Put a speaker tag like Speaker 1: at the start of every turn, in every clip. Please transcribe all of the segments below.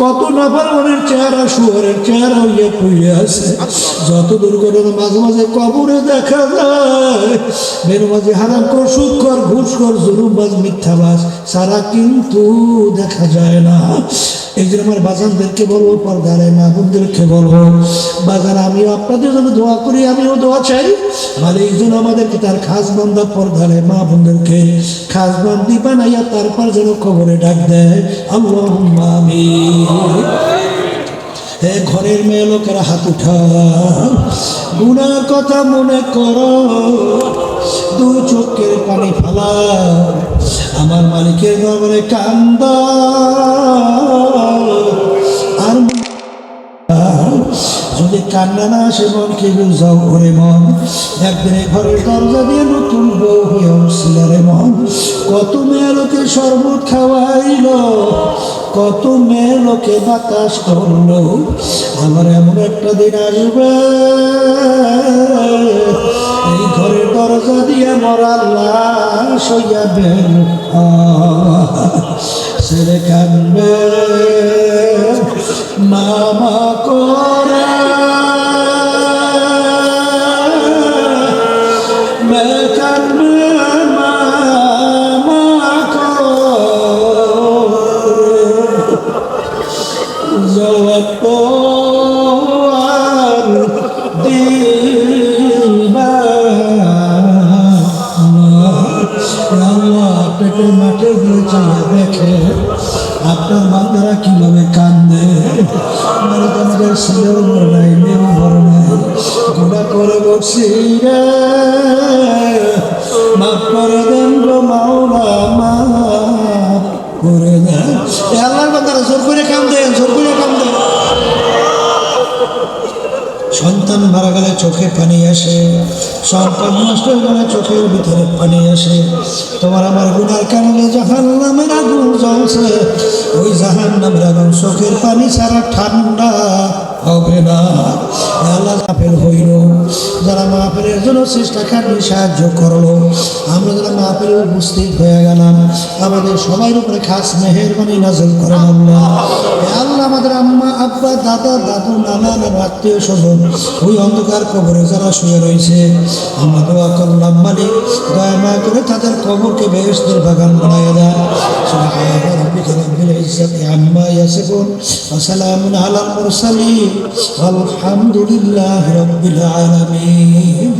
Speaker 1: কত নাফরমানের চেহারা, শুয়ারের চেহারা হইয়া পড়ে আছে। যত দুর্ঘটনা মাঝে মাঝে কবরে দেখা যায় বের মাঝে হারাম কর, সুদ কর, ঘুষ কর জুলুমবাজ মিথ্যাবাজ সারা কিন্তু দেখা যায় না। এই জন্য আমার বাজানদেরকে বলব, পর্দারে মা বোনদেরকে বলব বাজার আমিও আপনাদের জন্য দোয়া করি, আমিও দোয়া চাই। আর এই জন্য আমাদেরকে তার খাস বান্ধব পর্দারে মা বোনদেরকে খাস বান্দি বানাইয়া তারপর যেন খবরে ডাক দেয়। আল্লাহ আমি হে ঘরের মেয়ে লোকেরা, হাত উঠা গুনার কথা মনে করো। দু চোখের পানি ফালা আমার মালিকের দরবারে কান্দা। কান্না না আসে মন কি বুঝাও মন? একদিনে ঘরের দরজা দিয়ে নতুন বউ হয়ে রে মন। কত মেয়ে লোকে শরবত খাওয়াইল, কত মেয়ে লোকে বাতাস করল। আমার এমন একটা দিন আসবে। এই ঘরের দরজা দিয়ে মরার লাশ হইয়া বের ছেলে কান্দবে মামা পেটের মাঠে গিয়ে চাইয়া দেখে আপনার বান্দারা কীভাবে কান্দে তোমাদের ছেলেও মরে নাই মরে নাই গোড়া করে বসি মাফ করে দেন গো মাওলা মাফ করে দেন। আল্লাহর বান্দারা জোর করে কান্দেন জোর করে কান্দেন সন্তান মারা গেলে চোখে পানি আসে। সন্তান নষ্ট হয়ে গেলে চোখের ভিতরে পানি আসে। তোমার আমার গুনার কারণে জাহান নামের আগুন জ্বলছে। জাহান নামরা চোখের পানি ছাড়া ঠান্ডা হবে না। আল্লাহ হইল। যারা মাহফিলের জন্য চেষ্টা খাটি সাহায্য করল। আমরা যারা মাহফিলে উপস্থিত হয়ে গেলাম আমাদের সবার উপরে খাস মেহেরবানি নাজল করেন আল্লাহ এ আল্লাহ আমাদের আম্মা আব্বা দাদা দাদু নানা নানা আত্মীয় স্বজন ওই অন্ধকার কবরে যারা শুয়ে রয়েছে আমরা দোয়া করলাম মালিক দয়া মায়া করে তাদের কবরকে বেহেস্তের বাগান বানায় দেয় سبحان ربك رب العزة عما يصفون وسلام على المرسلين والحمد لله رب العالمين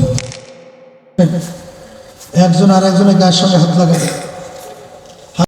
Speaker 1: একজন আর একজনের গায়ের সঙ্গে হাত লাগায়